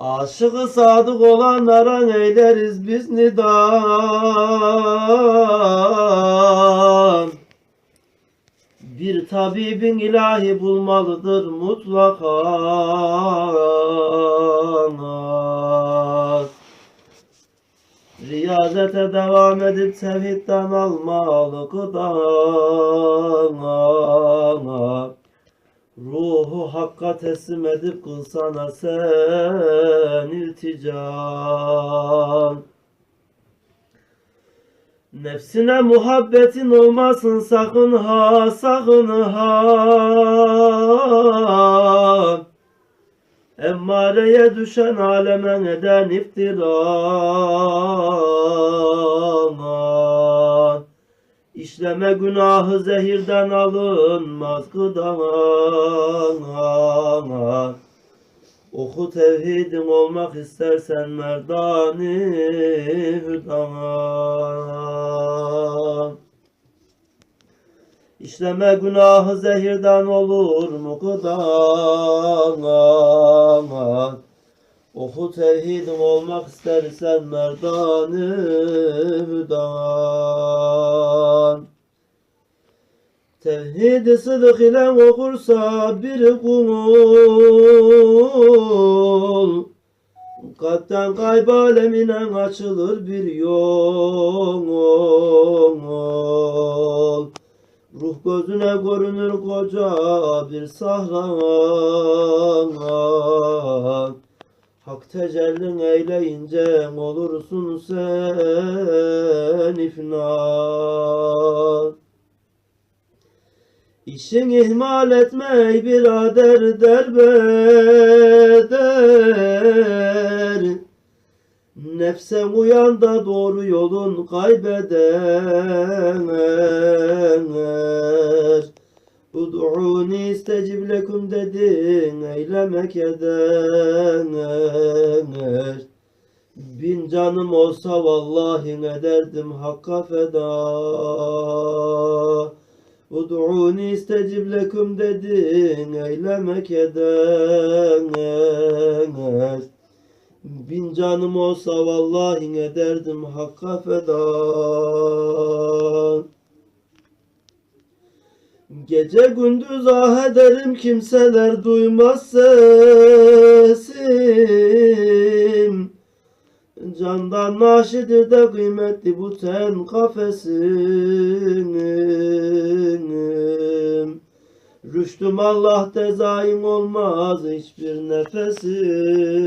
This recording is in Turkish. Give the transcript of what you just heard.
Aşıkı sadık olanlara eyleriz biz nidan? Bir tabibin ilahi bulmalıdır mutlaka Riyazete devam edip tevhidden almalı gıdana Ruhu hakka teslim edip kılsana sen iltican. Nefsine muhabbetin olmasın sakın ha sakın ha. Emmareye düşen aleme neden iftira İşleme günahı zehirden alınmaz gıdana Oku tevhidin olmak istersen merdani hüdana İşleme günahı zehirden olur mu gıdana Oku tevhidin olmak istersen merdani hüdan Tevhid-i sıdık ile okursa bir kul Kalpten kayb alemine açılır bir yol. Ruh gözüne görünür koca bir sahra Hak tecellin eyleyince olursun sen ifna İşin ihmal etme birader derbeder. Nefse uyan da doğru yolun kaybeder Ud'uni istecib lekum dedin eylemek eder Bin canım olsa vallahi ederdim hakka feda Ud'uni istecib lekum dedin eylemek eder Bin canım olsa vallahi ederdim hakka feda Gece gündüz ah ederim kimseler duymaz sesim Candan naşidir de kıymetli bu ten kafesim Rüştüm Allah tezayin olmaz hiçbir nefesim